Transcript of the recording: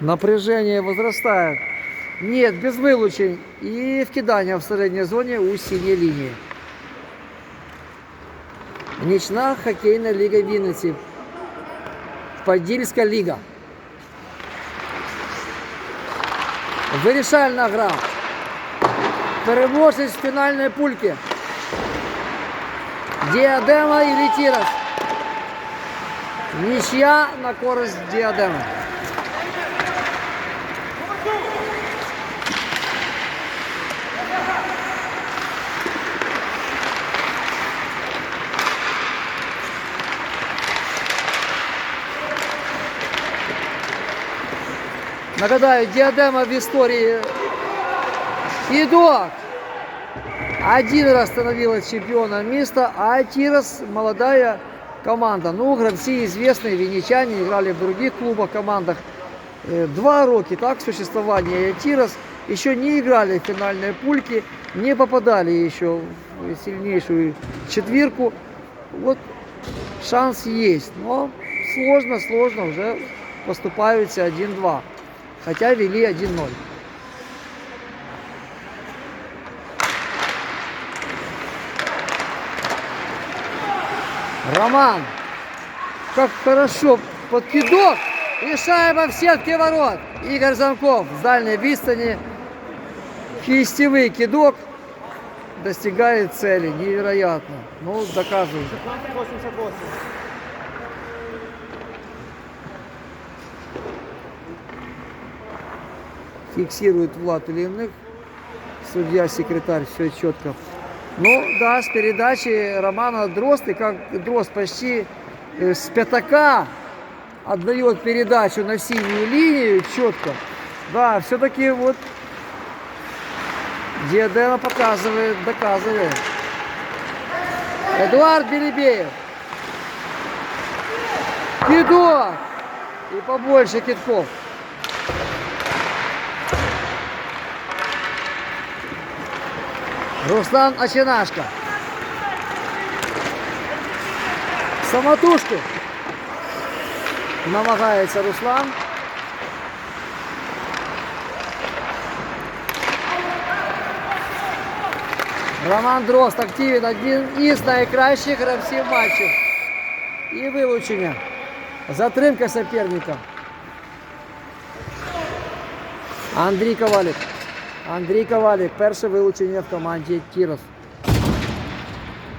Напряжение возрастает. Нет, без вилучень. І вкидання в середній зоні у синій лінії. Нічна хокейна ліга Вінниці. Подільська ліга. Вирішальна гра. Переможець фінальної пульки. Діадема і Літірас. Нічия на користь діадеми. Нагадаю, діадема в історії Ідок. Один раз становилась чемпионом места, а Тирос молодая команда. Ну, гравцы известные, венечане, играли в других клубах, командах. Э, Два роки так существования Тирос еще не играли в финальные пульки, не попадали еще в сильнейшую четверку. Вот шанс есть, но сложно, сложно, уже поступаются 1-2. Хотя вели 1-0. Роман, как хорошо подкидок. И шайба в сетке ворот. Игорь Замков с дальней відстані. Кистевый кидок достигает цели. Невероятно. Ну, доказывает. 88. Фиксирует Влад Ильиных. Судья-секретарь, все четко. Ну, да, с передачи Романа Дрозд, и как Дрозд почти э, с пятака отдает передачу на синюю линию четко. Да, все-таки вот Диадема показывает, доказывает. Эдуард Белебеев. Кидок. И побольше китков. Руслан Очинашко. Самотужку. Намагається Руслан. Роман Дрозд активен, один із найкращих гравців матчу. І вилучення. Затримка суперника. Андрій Ковалік. Андрій Ковалік, перше вилучення в команді Кірос.